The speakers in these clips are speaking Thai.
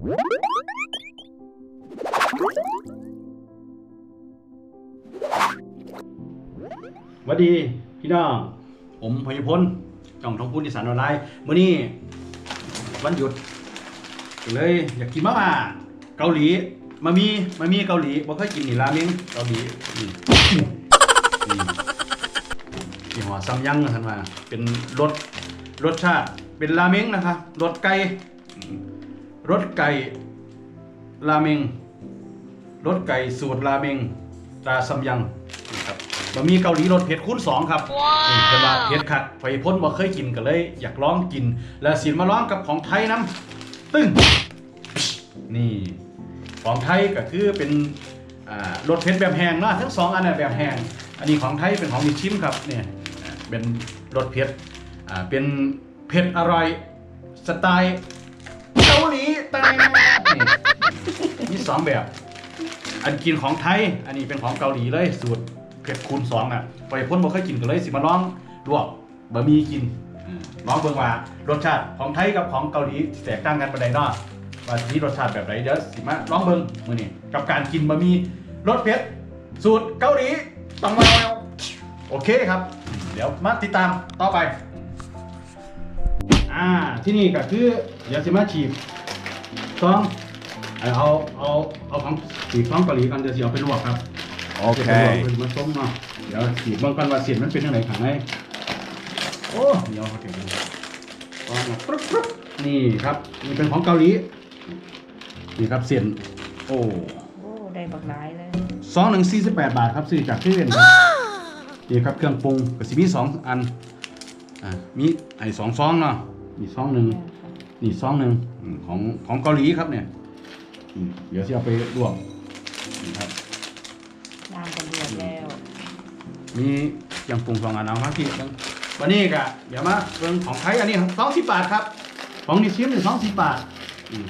สวัสดีพี่น้อง ผมพยพลจ่องทองพูนอีสานออนไลน์มื้อนี้วันหยุดก็เลยอยากกินมาม่าเกาหลี มามีมามีเกาหลีบ่เคยกินนี่ราเมงเกาหลีนี่นี่ห้อซัมยังนะท่านว่าเป็นรสรสชาติเป็นราเมงนะครับรสไก่ รสไก่ราเมงรสไก่สูตรราเมงตราซัมยังนะครับบะหมี่เกาหลีรสเผ็ดคูณสองครับนี่เพิ่นว่าเผ็ดคักไฟพ้นบ่เคยกินก็เลย อยากลองกิน แล้วสิมาลองกับของไทยน้ำตึ้งนี่ของไทยก็คือเป็นอ่ารสเผ็ดแบบแห้งเนาะทั้งสองอันน่ะแบบแห้งอันนี้ของไทยเป็นของมีชิมครับเนี่ยอ่าเป็นรสเผ็ดอ่าเป็นเผ็ดอร่อยสไตล์เกา หลีแต่นี่มีสองแบบ อันกินของไทย อันนี้เป็นของเกาหลีเลยสูตรเผ็ดคูณสองอะไปพ่นบ่เคยกินก็เลยสิมาลองลวกบะหมี่กินอืมลองเบิ่งว่ารสชาติของไทยกับของเกาหลีแตกต่างกันปานใดเนาะว่ามีรสชาติแบบไหนเดี๋ยวสิมาลองเบิ่งมื้อนี้กับการกินบะหมี่รสเผ็ดสูตรเกาหลีต้องมาแล้วโอเคครับ เดี๋ยวมาติดตามต่อไป อ่าที่นี่ก็คือเดี๋ยวสิมาฉีบ ซองเอาเอาเอาเอาของฉีบซองเกาหลีกันเดี๋ยวสิเอาไปลวกครับโอเคดี๋ยวไปลวกเป็นมาต้มเนาะเดี๋ยวฉีบเบิ่งกันว่าเสียนมันเป็นยังไงข้างในโอ้เดี๋ยวเอาเก็บดูซองมาปึ๊บปึ๊บนี่ครับนี่เป็นของเกาหลีนี่ครับเสียนโอ้โอ้ได้บักหลายเลยซองหนึ่งสี่สิบแปดบาทครับซื้อจากที่เว่นครับนี่ครับเครื่องปรุงก็สิมีสองอันอ่ามีไอ้สองซองเนาะมีซองหนึ่ง นี่ซองหนึ่งอืมของของเกาหลีครับเนี่ยอืมเดี๋ยวสิเอาไปลวกนี่ครับน้ำก็เดือดแล้วมีเครื่องปรุงสองอันเอามาที่เบิ่งวันนี้ก็เดี๋ยวมาเรื่องของไทยอันนี้สองสิบบาทครับ ของดิชิมเนี่ยสองสิบบาทอืม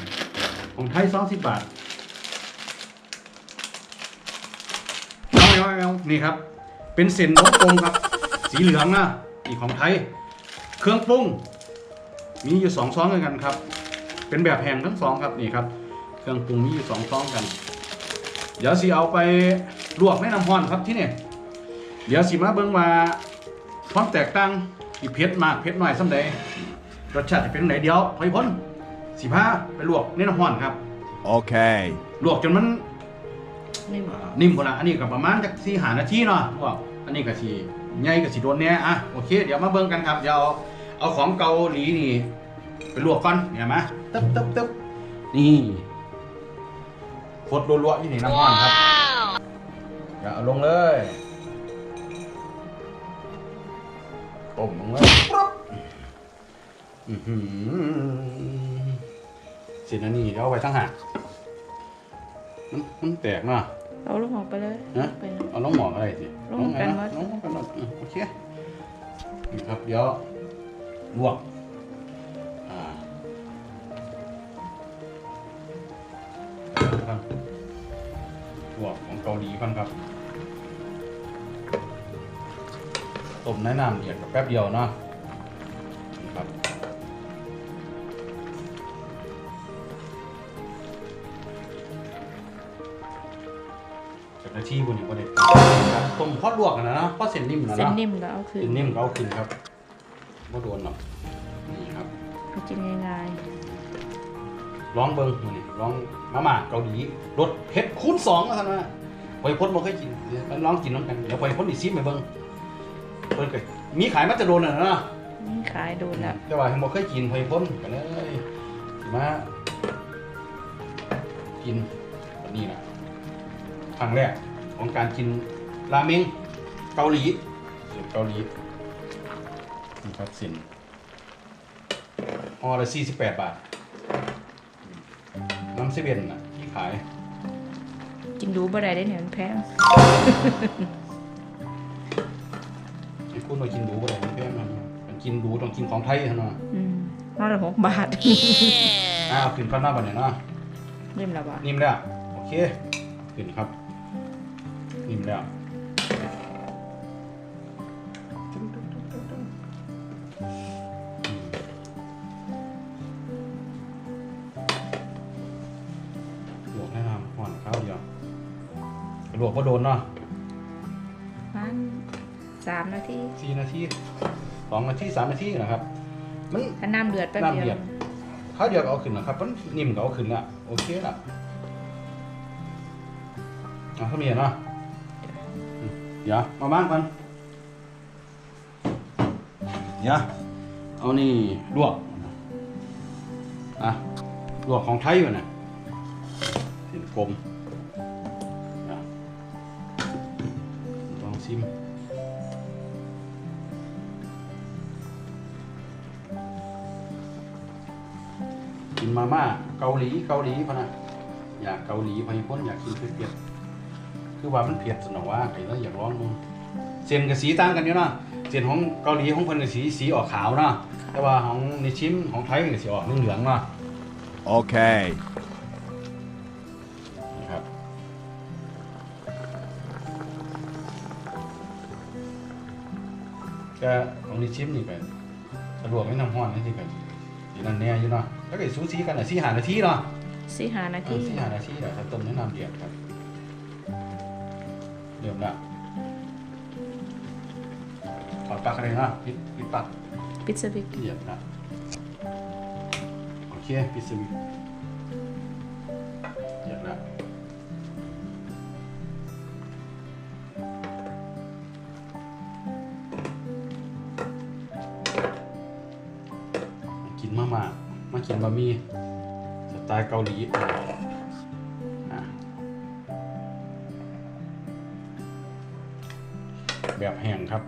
ของไทยสองสิบบาทเอาเอาเอาเอานี่ครับ เป็นเส้นนกกลมครับ สีเหลืองนะอีกของไทย เครื่องปรุง มีอยู่สองซองด้วยกันครับ เป็นแบบแห้งทั้งสองครับนี่ครับ เครื่องปรุงมีอยู่สองซองกัน เดี๋ยวสิเอาไปลวกในน้ำร้อนครับที่นี่เดี๋ยวสิมาเบิ่งว่าความแตกต่างอีเผ็ดมากเผ็ดน้อยส่ำใดรสชาติจะเป็นไหนเดี๋ยวพอยพ้นสิพาไปลวกในน้ำร้อนครับ Okay. ลวกจนมันนิ่มนิ่มกว่าละอันนี้ก็ประมาณจักสี่หานาทีเนาะพวกอันนี้ก็สิใหญ่ก็สิโดนแน่อะโอเค เดี๋ยวมาเบิ่งกันครับเดี๋ยว เอาเอาของเกาหลีนี่ ไปลวกก่อนเนี่ยมาตึ๊บตึ๊บตึ๊บนี่ฟดรัวๆอยู่ในน้ำร้อนครับอย่าเอาลงเลยต้มลงเลยปุ๊บอื้อหือสิอันนี้เดี๋ยวเอาไว้ทั้งหากมันมันแตกเนาะเอาลูกออกไปเลยฮะไปเลยเอาน้องหมอกอะไรสิลงกันไงวัดลงกันวัดอืมโอเคนี่ครับเดี๋ยว ลวกอ่าครับลวกของเกาหลีก่อนครับต้มในน้ำเดือดกับแป๊บเดียวเนาะนี่ครับจากนาทีบุญอยู่ประเด็นต้มพอดลวกกันนะเนาะพอเส้นนิ่มนะเส้นเนาะนิ่มก็เอาคืนเส้นนิ่มก็เอาขึ้นครับ ไม่โดนหรอกนี่ครับเอากินง่ายลองเบิ้งนี่ลองมาม่าเกาหลีรสเผ็ดคูณสองนะท่านว่าไวยพจน์บ่เคยกินเดี๋ยวลองกินน้ำกันเดี๋ยวไวยพจน์อีซิมไปเบิ้งเพิ่นก็มีขายมาจะโดนน่ะเนาะๆนี่ขายโดนแล้วแต่ว่ายังบ่เคยกินไวยพจน์ก็เลยสิมากินอันนี้นะครั้งแรกของการกินราเมงเกาหลีสูตรเกาหลี นี่ครับสินห่อละ48บาท น้ำเซเว่นน่ะที่ขาย กินดูบ่ได้ได้เนี่ยมันแพงไอ้คุณมากินดูอะไรไม่แพงนะมันกินดูต้องกินของไทยเท่านั้นอืมนอกละหกบาทอ่าเอาขึ้นข้าวหน้าบันเนี่ยนะนิ่มแล้วบ่นิ่มแล้ว โอเค ขึ้นครับ นิ่มแล้ว ลวกบ่โดนเนาะมันสามนาทีสี่นาทีสองนาทีสามนาทีนะครับ มันถ้าน้ำเดือดแป๊บน้ำเดีเดืยอวดข้าวเดียวก็เอาขึ้นนะครับ มันนิ่มก็เอาขึ้นละโอเคละเอาข้าวเหนียวเนาะอืมเดี๋ยวมาบ้างก่อนเดี๋ยวเอานี่ลวกอะลวกของไทยอยู่น่ะเห็นกลม ชิม กินมาม่าเกาหลีเกาหลีพะนะอยากเกาหลีพะยพ้นอยากกินเผ็ดๆคือว่ามันเผ็ดสนอว่าไอ้แล้วอยากร้องดูเส้นกับสีต่างกันอยู่เนาะเส้นของเกาหลีของเพิ่นก็สีสีออกขาวเนาะแต่ว่าของในชิมของไทยก็สีออกเหลืองๆเนาะ Okay. นะค ก็ของในชิมนี่ก็สะดวกไม่น้ำห้อนนี่สิก็สีนั่นแน่อยู่เนาะแล้วก็สูสีกันน่ะสีหานาทีเนาะสี่หานาเอทีอสี่หานาทีแหละครับต้มในน้ำเดือดครับเริ่มละถอดปลั๊กอะไรนะปิดปิดปลั๊กปิดสวิตช์เดือดละโอเคปิดสวิตช์ กินมาม่ามากินบะหมี่สไตล์เกาหลีแบบแห้งครับ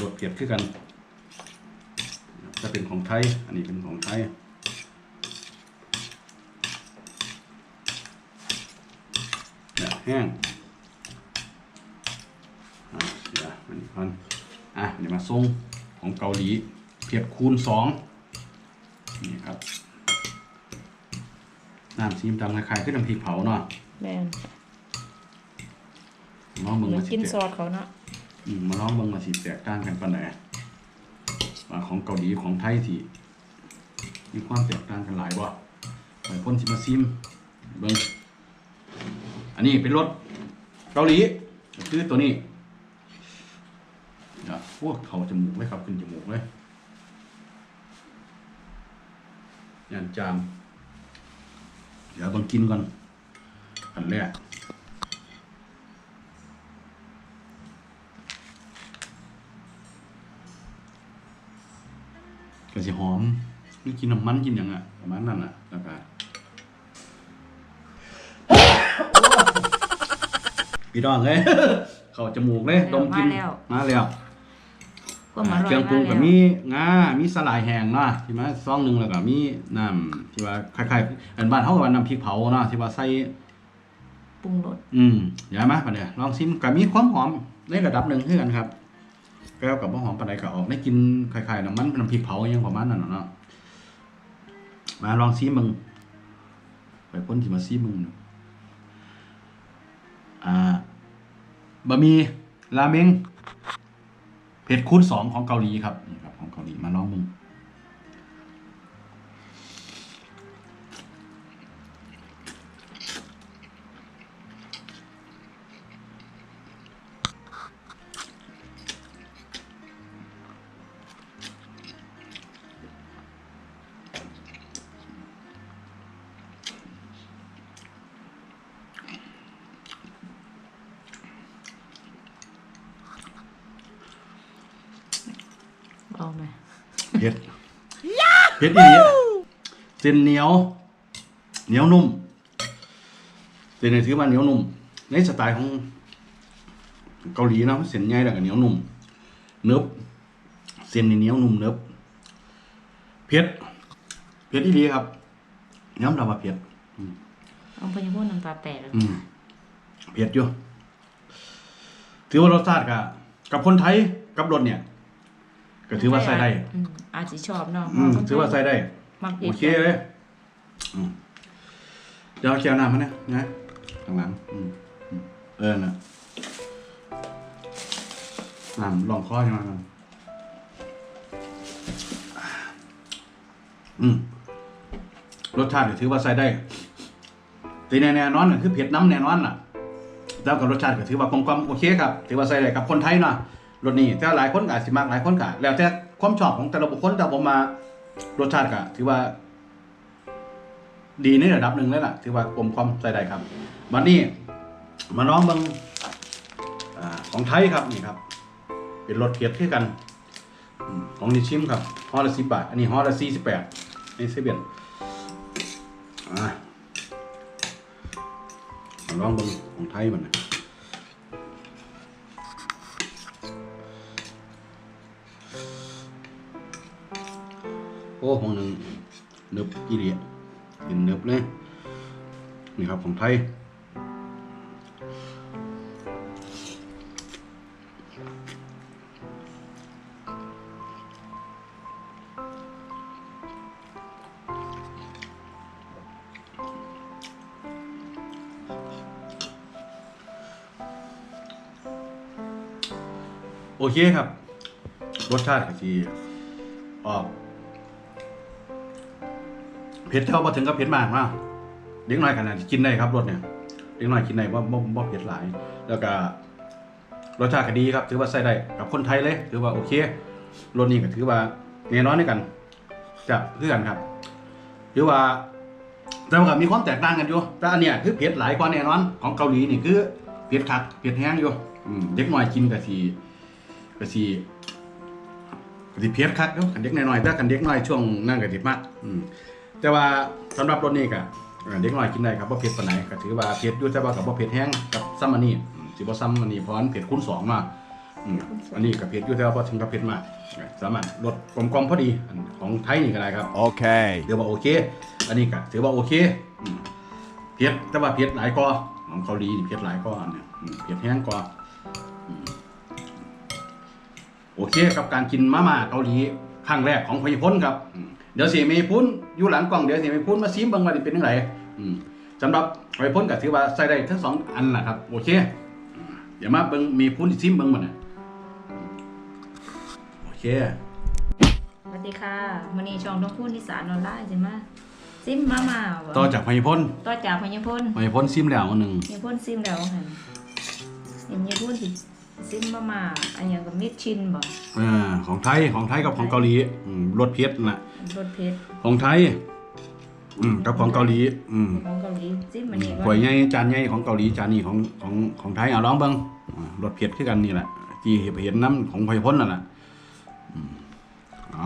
รสเผ็ดคือกัน จะเป็นของไทย อันนี้เป็นของไทยแบบแห้งอะเดี๋ยวมันอีกพันอะเดี๋ยวมาส่งของเกาหลีเผ็ดคูณสองนี่ครับน้ำซีมดำคล้ายๆคือน้ำพริกเผาเนาะแม่นน้องมึงเหมือมานสิกินแตซอสเขาเนาะอื มาลองเบิ่งว่าสิแตกต่างกันปานใดว่าของเกาหลีของไทยที่มีความแตกต่างกันหลายบ่หลายคนสิมาซิมเบิ่งอันนี้เป็นรสเกาหลีคือตัวนี้เดี๋ยวพวกเขาจมูกเลยครับขึ้นจมูกเลยยันจาม เดี๋ยวต้องกินก่อนอันแรก ก็สิหอมมีกินน้ำมันกินหยังอะประมาณนั้นอะแล้วก็พี่น้องเอ้ยเข้าจมูกเลยดมกลินมาแล้วก็มาอร่อยเครื่องปรุงมาก็แล้วมีงา มีสลายแห้งเนาะที่มาซองหนึงแล้วก็มีน้ำที่ว่าคล้ายๆอันบ้านเฮาก็ว่าน้ำพริกเผาเนาะที่ว่าใส่ปรุงรสอืมอย่ามาปะเนี่ยลองชิมก็มีความหอมในระดับหนึ่งคือกันครับแก้วกับบ่หอมปานใดก็ออกได้กินไข่ๆน้ำมันน้ำพริกเผาอยังประมาณนั้นน่ะเนาะมาลองซีมึงไปพ้นที่มาซีมึงอ่าบะหมี่ราเมงเผ็ดคูณสองของเกาหลีครับนี่ครับของเกาหลีมาลองมึง เผ็ดเผ็ดอีหลีเส้นเหนียว เหนียวนุ่มเส้นนี้ถือว่าเหนียวนุ่ม ในสไตล์ของเกาหลีเนาะเส้นใหญ่แล้วก็เหนียวนุ่มเนิบเส้นนี่เหนียวนุ่มเนิบเผ็ดเผ็ดอีหลีครับย้ำเราว่าเผ็ดเอาไปยังพวกน้ำตาแตกอืมเผ็ดอยู่ถือว่ารสชาติกับกับคนไทยกับรสเนี่ย ก็ถือว่าใส่ได้อืมอาจจะชอบเนาะอืมถือว่าใส่ได้ มักโอเคเลยอืมเดี๋ยวเอาแก้วน้ำมาเนี่ยนะข้างหลังอืมอืมเออนะน้ำลองคอยังไงกันอืมรสชาติก็ถือว่าใส่ได้แต่แน่ๆนอนก็คือเผ็ดน้ำแน่นอนล่ะแล้วกับรสชาติก็ถือว่ากลมๆโอเคครับ ถือว่าใส่ได้กับคนไทยเนาะ รสนี้แต่หลายคนก็อาจสิมากหลายคนก็แล้วแต่ความชอบของแต่ละบุคคลแต่ผมมารสชาติก็ถือว่า ดีในระดับหนึ่งแล้วล่ะ ถือว่ากลมความใส่ได้ครับวันนี้มาน้องบิงอของไทยครับนี่ครับ เป็นรสเผ็ดที่กันของนิชิมครับห่อละสิบบาท อันนี้ห่อละสี่สิบแปดในเซเว่นมาลองบิงของไทยมันนะ อ้ของหนึ่งเนึบอีเดียเป็นเนึบเลยนี่ครับของไทยโอเคครับ รสชาติก็สิออก เผ็ดเท่าพอถึงกับเผ็ดมากนะเด็กน้อยขนาดกินได้ครับรสเนี่ยเด็กน้อยกินได้ว่าบ่บ่เผ็ดหลาย แล้วก็รสชาติก็ดีครับ ถือว่าใส่ได้กับคนไทยเลยถือว่าโอเครสนี้ก็ถือว่าแน่นอนในกันจะเพื่อกันครับถือว่าแต่ว่ามีความแตกต่างกันอยู่แต่อันเนี้ยคือเผ็ดหลายกว่าแน่นอนของเกาหลีนี่คือเผ็ดคักเผ็ดแห้งอยู่เด็กน้อยกินก็สิก็สิก็สิเพียรคัดเนาะกันเด็กน้อยๆแต่กันเด็กน้อยช่วงนั่นก็สิมากอืม แต่ว่าสำหรับรถนี้ก็เอ่อเด็กน้อยกินได้ครับบ่เผ็ดปานไหนก็ถือว่าเผ็ดอยู่แต่ว่าก็บ่เผ็ดแห้งกับซ้ำอันนี้อืมสิบ่ซ้ำอันนี้เพราะอันเผ็ดคูณสองมาอืมอันนี้ก็เผ็ดอยู่แต่ว่าบ่ถึงกับเผ็ดมากสามารถลดกลมๆพอดีอันของไทยนี่ก็ได้ครับ Okay. ถือว่าโอเค อันนี้ก็ถือว่าโอเคอืมเผ็ดแต่ว่าเผ็ดหลายกว่าของเกาหลีนี่เผ็ดหลายกว่าอันเนี่ยอืมเผ็ดแห้งกว่าอืมโอเคกับการกินมาม่าเกาหลีครั้งแรกของพยพลครับอืม เดี๋ยวสิมีพุ้นอยู่หลังกล่องเดี๋ยวสิมีพุ้นมาซิมเบิ่งว่าสิเป็นจังไดอืมสำหรับพยพลก็ถือว่าใส่ได้ทั้งสองอันแหละครับโอเคอืมเดี๋ยวมาเบิ่งมีพุ้นสิซิมเบิ่งมันน่ะโอเคสวัสดีค่ะมันนี้ช่องต้องพูดอีสานออนไลน์ใช่ไหมซิมมามาบ่ต่อจากพยพลต่อจากพญพลพยพลซิมแล้วอันหนึงพญพลซิมแล้วหันเห็นพญพลสิ ซิมมามาอันอย่างกับมิดชินบ่อ่าของไทยของไทยกับของเกาหลีอืมรสเผ็ดน่ะรสเพชรของไทยอืมกับของเกาหลีอืมของเกาหลีซิมมันนี่ถ้วยใหญ่จานใหญ่ของเกาหลีจานนี้ของของของไทยเอาลองเบิ่งอ่ารสเผ็ดคือกันนี่แหละที่เห็นน้ำของพยพลนั่นแหละอืมเอ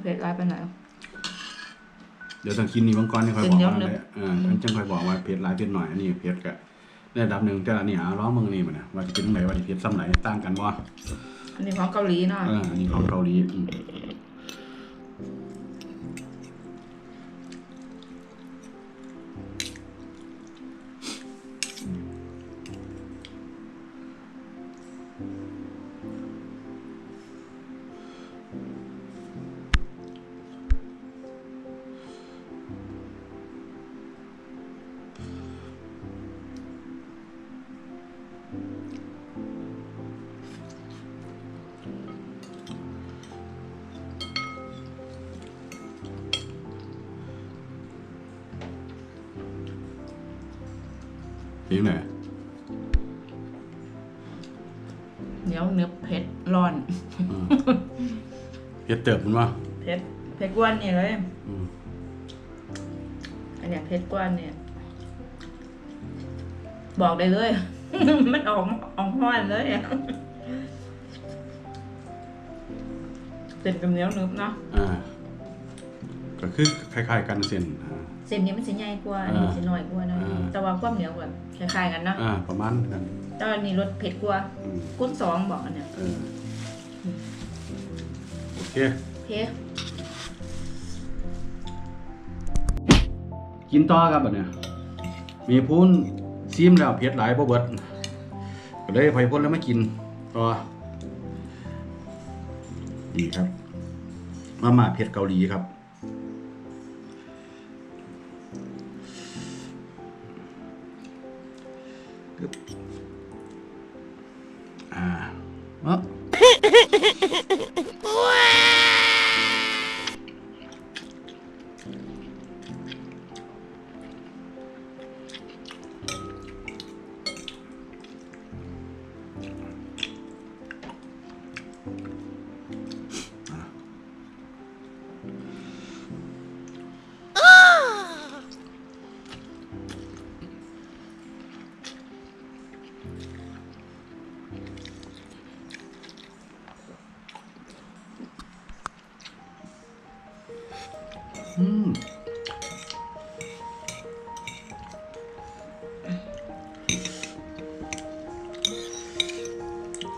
เผ็ดร้ายไปไหน เดี๋ยวต้องกินนี่บางก้อนนี่ค่อยเป็บนอกเดี๋ยวว่านึเลกยเอออันจังค่อยบอกว่าเผ็ดหลายเผ็ดหน่อยอันนี้เผ็ดก็ในระดับหนึ่งแต่ละนี่อะร้องมึงนี่มันนะว่าจะเป็นตรงไหนว่าจะเผ็ดซ้ำไหนต่างกันบ่อันนี้ของเกาหลีเนาะเอออันนี้ของเกาหลีอืม เพียงไหนเหนียวเนื้อเผ็ดร้อนอืมเผ็ดเติบมันว่าเผ็ดเผ็ดกวนนี่เลยอืมอันเนี้ยเผ็ดกวนเนี่ย บอกได้เลย มันออกออกห้อนเลยอะเป็นกับเหนียวนึบเนาะอ่า ก็คือคล้าย ๆ กันเส้นอ่า เส้นนี้มันสิใหญ่กว่าอันนี้อ่าสิน้อยกว่าเนาะอ่า แต่ว่าความเหนียวแบบคล้ายๆกันเนาะอ่าประมาณกันแต่อันนี้รสเผ็ดกว่าอืมกุ้นสองบอกอันเนี้ยเออโอเค โอเคกินต่อครับบัดเนี่ยมีพูนซีมแล้วเผ็ดหลายบ่เบิดก็เลยพอยพ่นแล้วมากินต่อนี่ครับมาม่าเผ็ดเกาหลีครับ อืม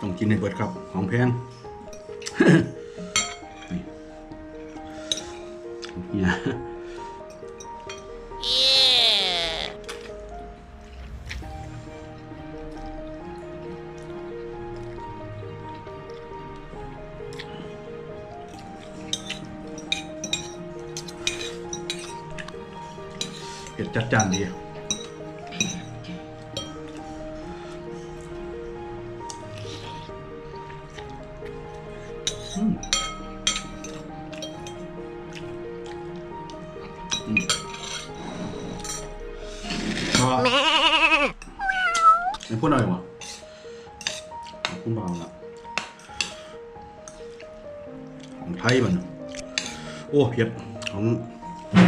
ต้องกินในเบิดครับ ของแพง ผ็ดจัดจ้านดี อืมอืมก็ไม่พูดอะไรวะพูดเบาละของไทยมัน โอ้เผ็ดของ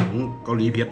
ของเกาหลีเผ็ด